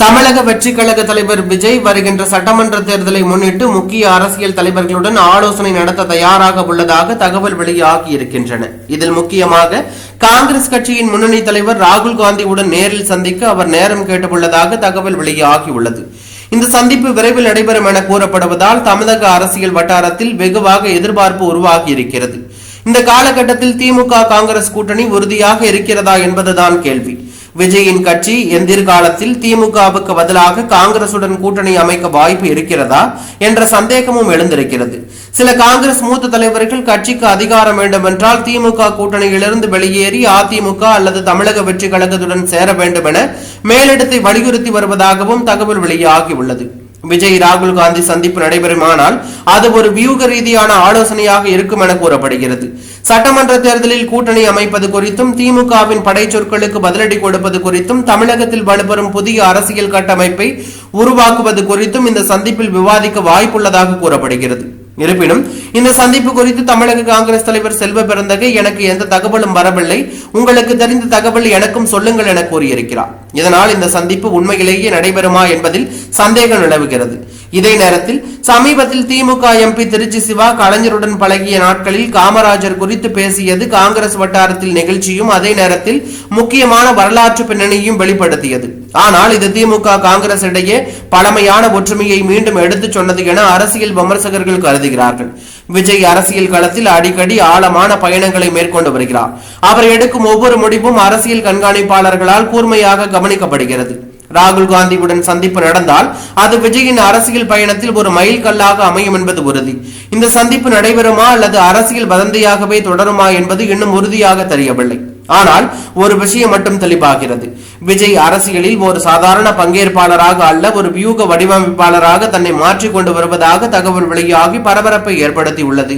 தமிழக வெற்றி கழக தலைவர் விஜய் வருகின்ற சட்டமன்ற தேர்தலை முன்னிட்டு முக்கிய அரசியல் தலைவர்களுடன் ஆலோசனை நடத்த தயாராக உள்ளதாக தகவல் வெளியாகி இருக்கின்றன. இதில் முக்கியமாக காங்கிரஸ் கட்சியின் முன்னணி தலைவர் ராகுல் காந்தியுடன் நேரில் சந்திக்க அவர் நேரம் கேட்டுள்ளதாக தகவல் வெளியாகியுள்ளது இந்த சந்திப்பு விரைவில் நடைபெறும் என கூறப்படுவதால் தமிழக அரசியல் வட்டாரத்தில் வெகுவாக எதிர்பார்ப்பு உருவாகி இருக்கிறது. இந்த காலகட்டத்தில் திமுக காங்கிரஸ் கூட்டணி உறுதியாக இருக்கிறதா என்பதுதான் கேள்வி. விஜயின் கட்சி எதிர்காலத்தில் திமுகவுக்கு பதிலாக காங்கிரசுடன் கூட்டணி அமைக்க வாய்ப்பு இருக்கிறதா என்ற சந்தேகமும் எழுந்திருக்கிறது. சில காங்கிரஸ் மூத்த தலைவர்கள் கட்சிக்கு அதிகாரம் வேண்டுமென்றால் திமுக கூட்டணியிலிருந்து வெளியேறி அதிமுக அல்லது தமிழக வெற்றி கழகத்துடன் சேர வேண்டும் என மேலிடத்தை வலியுறுத்தி வருவதாகவும் தகவல் வெளியாகியுள்ளது விஜய் ராகுல் காந்தி சந்திப்பு நடைபெறுமானால் அது ஒரு வியூக ரீதியான ஆலோசனையாக இருக்கும் என கூறப்படுகிறது. சட்டமன்ற தேர்தலில் கூட்டணி அமைப்பது குறித்தும் திமுகவின் படைச்சொற்களுக்கு பதிலடி கொடுப்பது குறித்தும் தமிழகத்தில் வலுப்பெறும் புதிய அரசியல் கட்டமைப்பை உருவாக்குவது குறித்தும் இந்த சந்திப்பில் விவாதிக்க வாய்ப்புள்ளதாக கூறப்படுகிறது. இருப்பினும் இந்த சந்திப்பு குறித்து தமிழக காங்கிரஸ் தலைவர் செல்வ பிறந்தகை எனக்கு எந்த தகவலும் வரவில்லை. உங்களுக்கு தெரிந்த தகவல் எனக்கும் சொல்லுங்கள் என கூறியிருக்கிறார். இதனால் இந்த சந்திப்பு உண்மையிலேயே நடைபெறுமா என்பதில் சந்தேகம் நிலவுகிறது. இதே நேரத்தில் சமீபத்தில் திமுக எம்பி திருச்சி சிவா கலைஞருடன் பழகிய நாட்களில் காமராஜர் குறித்து பேசியது காங்கிரஸ் வட்டாரத்தில் நிகழ்ச்சியும் அதே நேரத்தில் முக்கியமான வரலாற்று பின்னணியும் வெளிப்படுத்தியது. ஆனால் இது திமுக காங்கிரஸ் இடையே பழமையான ஒற்றுமையை மீண்டும் எடுத்துச் சொன்னது என அரசியல் விமர்சகர்கள் கருதுகிறார்கள். விஜய் அரசியல் களத்தில் அடிக்கடி ஆழமான பயணங்களை மேற்கொண்டு வருகிறார். அவர் எடுக்கும் ஒவ்வொரு முடிவும் அரசியல் கண்காணிப்பாளர்களால் கூர்மையாக கவனிக்கப்படுகிறது. ராகுல் காந்தியுடன் சந்திப்பு நடந்தால் அது விஜயின் அரசியல் பயணத்தில் ஒரு மைல் கல்லாக அமையும் என்பது உறுதி. இந்த சந்திப்பு நடைபெறுமா அல்லது அரசியல் வதந்தியாகவே தொடருமா என்பது இன்னும் உறுதியாக தெரியவில்லை. ஆனால் ஒரு விஷயம் மட்டும் தெளிவாகிறது. விஜய் அரசியலில் ஒரு சாதாரண பங்கேற்பாளராக அல்ல ஒரு வியூக வடிவமைப்பாளராக தன்னை மாற்றிக் கொண்டு வருவதாக தகவல் வெளியாகி பரபரப்பை ஏற்படுத்தியுள்ளது.